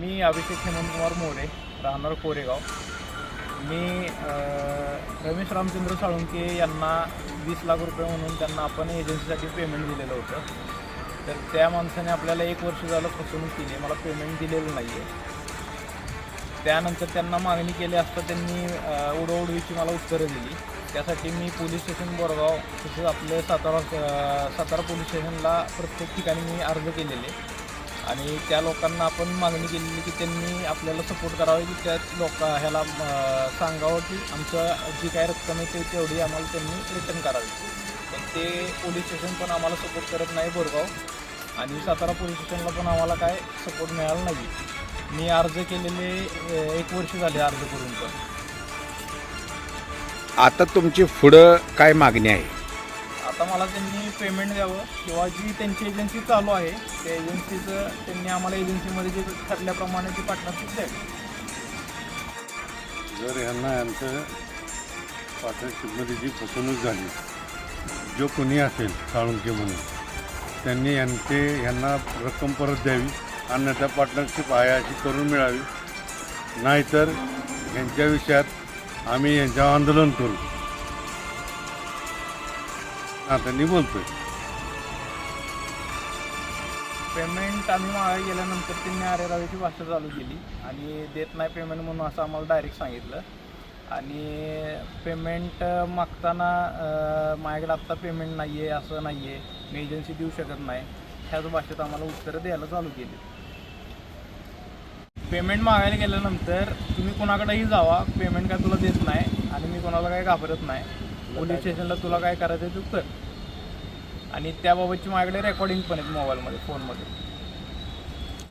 मी अभिषेक हेमंतकुमार मोरे राहणार कोरेगाव. मी रमेश रामचंद्र साळुंके यांना वीस लाख रुपये म्हणून त्यांना आपण एजन्सीसाठी पेमेंट दिलेलं होतं. तर त्या माणसाने आपल्याला एक वर्ष झालं फसवणूक केली मला पेमेंट दिलेलं नाही आहे त्यानंतर त्यांना मागणी केली असता त्यांनी अ, उडवडवीची मला उत्तरं दिली. त्यासाठी मी पोलीस स्टेशन बोरगाव तसेच आपले सातारा सातारा पोलीस स्टेशनला प्रत्येक ठिकाणी मी अर्ज केलेले. आणि त्या लोकांना आपण मागणी केलेली की त्यांनी आपल्याला सपोर्ट करावे की त्या लोक ह्याला सांगावं की आमचं जी काय रक्कम आहे ते तेवढी आम्हाला त्यांनी रिटर्न करावी. पण ते पोलीस स्टेशन पण आम्हाला सपोर्ट करत नाही बोरगाव. आणि सातारा पोलीस स्टेशनला पण आम्हाला काय सपोर्ट मिळाला नाही. मी अर्ज केलेले एक वर्ष झाले अर्ज करून पण. आता तुमची पुढं काय मागणी आहे? आता मला त्यांनी पेमेंट द्यावं किंवा जी त्यांची एजन्सी चालू आहे त्या एजन्सीचं त्यांनी आम्हाला एजन्सीमध्ये जे ठरल्याप्रमाणे ती पार्टनरशिप द्यावी. जर ह्यांना यांचं पार्टनरशिपमध्ये जी फसवणूक झाली जो कोणी असेल साळुंके म्हणून त्यांनी यांचे यांना रक्कम परत द्यावी अन्यथा पार्टनरशिप आहे अशी करून मिळावी. नाहीतर यांच्या विषयात आम्ही यांच्यावर आंदोलन करू. आता मी बोलतोय. पेमेंट आम्ही मागे गेल्यानंतर त्यांनी अरेरावीची भाषा चालू केली आणि देत नाही पेमेंट म्हणून असं आम्हाला डायरेक्ट सांगितलं. आणि पेमेंट मागताना माझ्याकडे आत्ता पेमेंट नाही आहे असं नाही आहे मी एजन्सी देऊ शकत नाही. ह्याच भाषेत आम्हाला उत्तरं द्यायला चालू केली. पेमेंट मागायला गेल्यानंतर तुम्ही कोणाकडेही जावा पेमेंट काय तुला देत नाही आणि मी कोणाला काही घाबरत नाही. पोलीस स्टेशनला तुला काय करायचं आहे तू कर आणि त्याबाबतची माझ्याकडे रेकॉर्डिंग पण आहेत मोबाईलमध्ये फोनमध्ये.